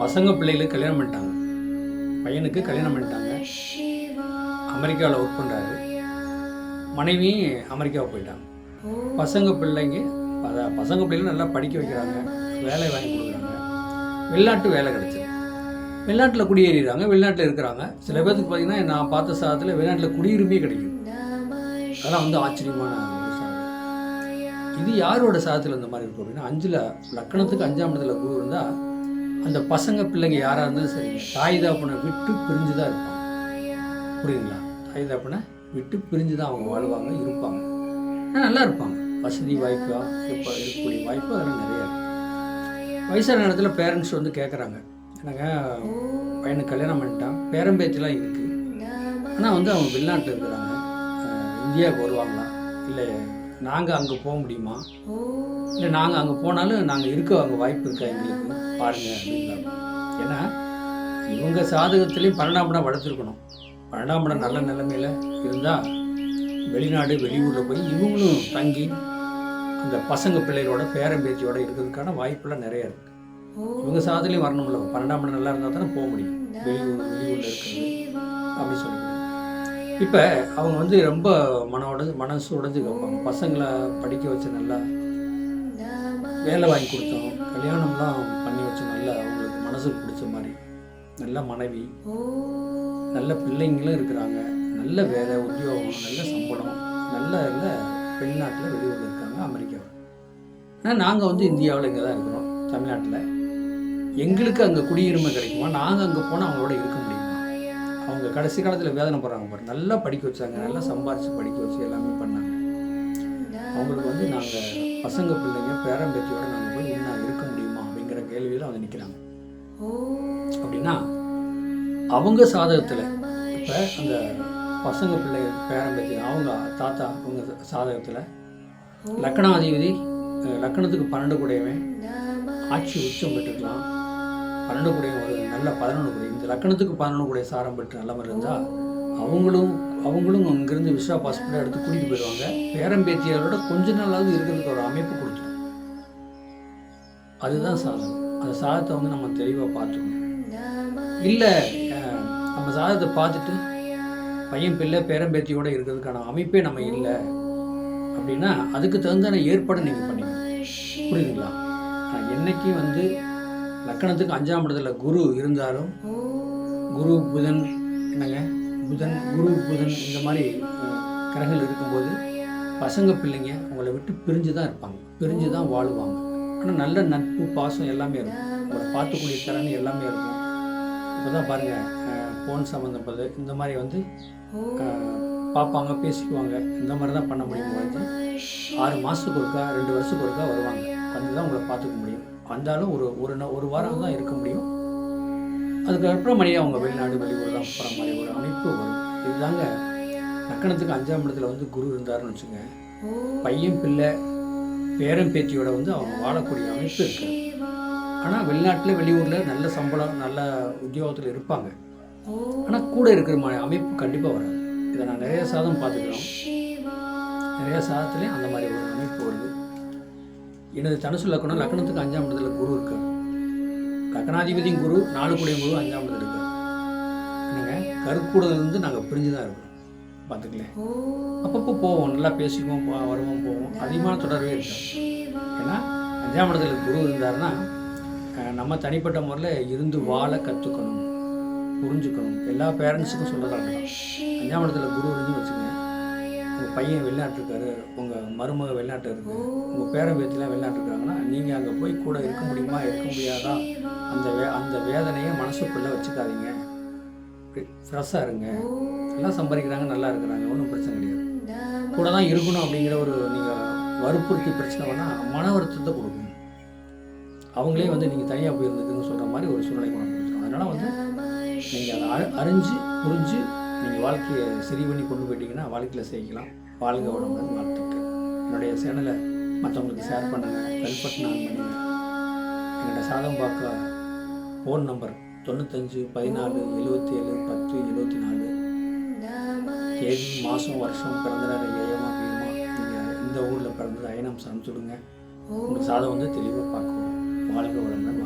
பசங்க பிள்ளைகளுக்கு கல்யாணம் பண்ணிட்டாங்க. பையனுக்கு கல்யாணம் பண்ணிட்டாங்க. அமெரிக்காவில் ஒர்க் பண்ணுறாரு மனைவி அமெரிக்காவை போயிட்டாங்க. பசங்க பிள்ளைங்க பசங்க பிள்ளைங்க நல்லா படிக்க வைக்கிறாங்க. வேலை வாங்கி கொடுக்குறாங்க. வெளிநாட்டு வேலை கிடைச்சது. வெளிநாட்டில் குடியேறிடுறாங்க. வெளிநாட்டில் இருக்கிறாங்க. சில பேர்த்துக்கு பார்த்தீங்கன்னா நான் பார்த்த சாதத்தில் வெளிநாட்டில் குடியுரிமையே கிடைக்கும் அதெல்லாம் வந்து ஆச்சரியமான இது யாரோட சாதத்தில் இந்த மாதிரி இருக்கும் அப்படின்னா அஞ்சில் லக்கணத்துக்கு அஞ்சாம் இடத்துல குரு இருந்தால் அந்த பசங்க பிள்ளைங்க யாராக இருந்தாலும் சரி தாய் தாப்பனை விட்டு பிரிஞ்சு தான் இருப்பாங்க. புரியுங்களா தாய் தாப்பனை விட்டு பிரிஞ்சு தான் அவங்க வாழ்வாங்க இருப்பாங்க. ஆனால் நல்லா இருப்பாங்க. வசதி வாய்ப்பா இருப்பா இருக்கக்கூடிய வாய்ப்பு அதெல்லாம் நிறையா இருக்குது வயசான நேரத்தில் பேரண்ட்ஸ் வந்து கேட்குறாங்க என்னங்க பையனுக்கு கல்யாணம் பண்ணிட்டான் பேரம்பேச்சிலாம் இருக்குது ஆனால் வந்து அவங்க வெளிநாட்டில் இருக்கிறாங்க. இந்தியாவுக்கு வருவாங்களா? இல்லை நாங்கள் அங்கே போக முடியுமா? இல்லை நாங்கள் அங்கே போனாலும் நாங்கள் இருக்க அங்கே வாய்ப்பு இருக்கா எங்களுக்கு? பாருங்க அப்படின்றாங்க ஏன்னா இவங்க சாதகத்துலேயும் பன்னெண்டாம் இடம் வளர்த்துருக்கணும். பன்னெண்டாம் இடம் நல்ல நிலைமையில் இருந்தால் வெளிநாடு வெளியூரில் போய் இவங்களும் தங்கி அந்த பசங்க பிள்ளைகளோட பேரம்பேத்தியோட இருக்கிறதுக்கான வாய்ப்பெல்லாம் நிறைய இருக்குது இவங்க சாதத்துலேயும் வரணும்ல பன்னெண்டாம் இடம் நல்லா இருந்தால் தானே போக முடியும். வெளியூர் வெளியூரில் இருக்கிறது. அப்படி சொல்லி இப்போ அவங்க வந்து ரொம்ப மன உடஞ்சு மனசு உடஞ்சு கேட்பாங்க பசங்களை படிக்க வச்சு நல்லா வேலை வாங்கி கொடுத்தோம். கல்யாணம்லாம் பண்ணி வச்சு நல்லா அவங்களுக்கு மனசுக்கு பிடிச்ச மாதிரி. நல்ல மனைவி நல்ல பிள்ளைங்களும் இருக்கிறாங்க. நல்ல வேலை உத்தியோகம் நல்ல சம்பளம். நல்ல நல்ல வெளிநாட்டில் வெளியூரில் இருக்காங்க அமெரிக்காவில். ஆனால் நாங்கள் வந்து இந்தியாவில் இங்கே தான் இருக்கிறோம் தமிழ்நாட்டில். எங்களுக்கு அங்கே குடியுரிமை கிடைக்குமா? நாங்கள் அங்கே போனால் அவங்களோட இருக்க முடியும்? அவங்க கடைசி காலத்தில் வேதனை போடுறாங்க பாரு. நல்லா படிக்க வச்சாங்க. நல்லா சம்பாரித்து படிக்க வச்சு எல்லாமே பண்ணாங்க. அவங்களுக்கு வந்து நாங்கள் பசங்க பிள்ளைங்க பேரம்பேத்தியோட நாங்கள் போய் இன்னும் இருக்க முடியுமா அப்படிங்கிற கேள்வியில் அவங்க நிற்கிறாங்க அப்படின்னா அவங்க சாதகத்தில் இப்போ அந்த பசங்க பிள்ளை பேரம்பேத்தி அவங்க தாத்தா அவங்க சாதகத்தில் லக்கணாதிபதி லக்கணத்துக்கு பன்னெண்டு கூடையவன் ஆட்சி உச்சம் பெற்றுக்கலாம். பன்னெண்டு கூடையவன் ஒரு நல்ல பதினொன்று கூடை. இந்த லக்கணத்துக்கு பதினொன்று கூடைய சாரம் பெற்று நல்ல மாதிரி இருந்தால் அவங்களும் அவங்களும் அங்கேருந்து விஸ்வா பாஸ்போர்ட் எடுத்து கூட்டிகிட்டு போயிடுவாங்க. பேரம்பேத்தியாரோட கொஞ்ச நாளாவது இருக்கிறதுக்கு ஒரு அமைப்பு கொடுத்துரும். அதுதான் சாதகம் அந்த சாதத்தை வந்து நம்ம தெளிவாக பார்த்துக்கணும். இல்லை நம்ம சாதத்தை பார்த்துட்டு பையன் பிள்ளை பேரம்பேத்தியோட இருக்கிறதுக்கான அமைப்பே நம்ம இல்லை அப்படின்னா அதுக்கு தகுந்தான ஏற்பாடு நீங்கள் பண்ணிக்கணும். புரியுதுங்களா? என்னைக்கு வந்து லக்கணத்துக்கு அஞ்சாம் இடத்துல குரு இருந்தாலும் குரு புதன் என்னங்க? புதன் குரு புதன் இந்த மாதிரி கிரகங்கள் இருக்கும்போது பசங்க பிள்ளைங்க உங்களை விட்டு பிரிஞ்சு தான் இருப்பாங்க. பிரிஞ்சு தான் வாழுவாங்க. ஆனால் நல்ல நட்பு பாசம் எல்லாமே இருக்கும். உங்களை பார்த்துக்கூடிய திறன் எல்லாமே இருக்கும். இப்போ தான் பாருங்கள் ஃபோன் சம்மந்தப்பட்டது இந்த மாதிரி வந்து பார்ப்பாங்க பேசிக்குவாங்க. இந்த மாதிரி தான் பண்ண முடியும் வந்து ஆறு மாதத்துக்கு ஒருக்கா ரெண்டு வருஷத்துக்கு ஒருக்கா வருவாங்க. வந்து தான் உங்களை பார்த்துக்க முடியும். வந்தாலும் ஒரு ஒரு நா- ஒரு வாரம் தான் இருக்க முடியும். அதுக்கப்புறம் மணியாக அவங்க வெளிநாடு வெளியூர் தான் போகிற மாதிரி ஒரு அமைப்பு வரும். இதுதாங்க லக்கணத்துக்கு அஞ்சாம் இடத்துல வந்து குரு இருந்தாருன்னு வச்சுங்க பையன் பிள்ளை பேரன் பேத்தியோட வந்து அவங்க வாழக்கூடிய அமைப்பு இருக்கு. ஆனால் வெளிநாட்டில் வெளியூரில் நல்ல சம்பளம் நல்ல உத்தியோகத்தில் இருப்பாங்க. ஆனால் கூட இருக்கிற மாதிரி அமைப்பு கண்டிப்பாக வராது. இதை நான் நிறைய சாதம் பார்த்துக்கிறோம். நிறைய சாதத்துலேயும் அந்த மாதிரி ஒரு அமைப்பு வருது. எனது தனுசு லக்கணம் லக்கணத்துக்கு அஞ்சாம் இடத்துல குரு இருக்கார். லக்கணாதிபதியும் குரு நாலு கூடிய குரு அஞ்சாம் இடத்துல இருக்கார். என்னங்க? கருக்கூடலேருந்து நாங்கள் பிரிஞ்சு தான் இருக்கோம். பார்த்துக்கலேன் அப்பப்போ போவோம். நல்லா பேசிக்குவோம் போ- வருவோம் போவோம். அதிகமான தொடர்பே இருக்கும் ஏன்னா அஞ்சாம் இடத்துல குரு இருந்தாருன்னா நம்ம தனிப்பட்ட முறையில் இருந்து வாழ கற்றுக்கணும் புரிஞ்சுக்கணும். எல்லா பேரண்ட்ஸுக்கும் சொல்லலாம். அஞ்சாம் இடத்துல குரு இருந்து வச்சுக்கோங்க. உங்கள் பையன் வெளிநாட்டுருக்காரு உங்கள் மருமக வெளிநாட்டில் இருக்குது உங்கள் பேரன் பேத்திலாம் வெளிநாட்டுருக்காங்கன்னா நீங்கள் அங்கே போய் கூட இருக்க முடியுமா இருக்க முடியாதா? அந்த வே அந்த வேதனையை மனசுக்குள்ளே வச்சுக்காதீங்க. ஃப்ரெஷ்ஷாக இருங்க. எல்லாம் சம்பாதிக்கிறாங்க நல்லா இருக்கிறாங்க. ஒன்றும் பிரச்சனை கிடையாது. கூட தான் இருக்கணும் அப்படிங்கிற ஒரு நீங்கள் வற்புறுத்தி பிரச்சனை வேணால் மன வருத்தத்தை கொடுக்கும். அவங்களே வந்து நீங்கள் தனியாக போய் சொல்கிற மாதிரி ஒரு சூழ்நிலை கொண்டு வந்துடும் அதனால் வந்து நீங்கள் அதை அ- அறிஞ்சு புரிஞ்சு நீங்கள் வாழ்க்கையை சரி பண்ணி கொண்டு போயிட்டீங்கன்னா வாழ்க்கையில் செய்யலாம். வாழ்க வளமுடன் வாழ்த்துக்கள். என்னுடைய சேனலை மற்றவங்களுக்கு ஷேர் பண்ணுங்கள் பெல் பட்டன் பண்ணுங்கள் சாதம் பார்க்க ஃபோன் நம்பர் தொண்ணூத்தஞ்சு பதினாலு எழுபத்தி ஏழு பத்து எழுபத்தி நாலு தேதி மாதம் வருஷம் பிறந்த ஏமா ஏயமா பிரியமா? நீங்கள் இந்த ஊரில் பிறந்தது அயனம் சமைச்சுடுங்க உங்களுக்கு சாதம் வந்து தெளிவாக பார்க்கணும். வாழ்க வளமுடன்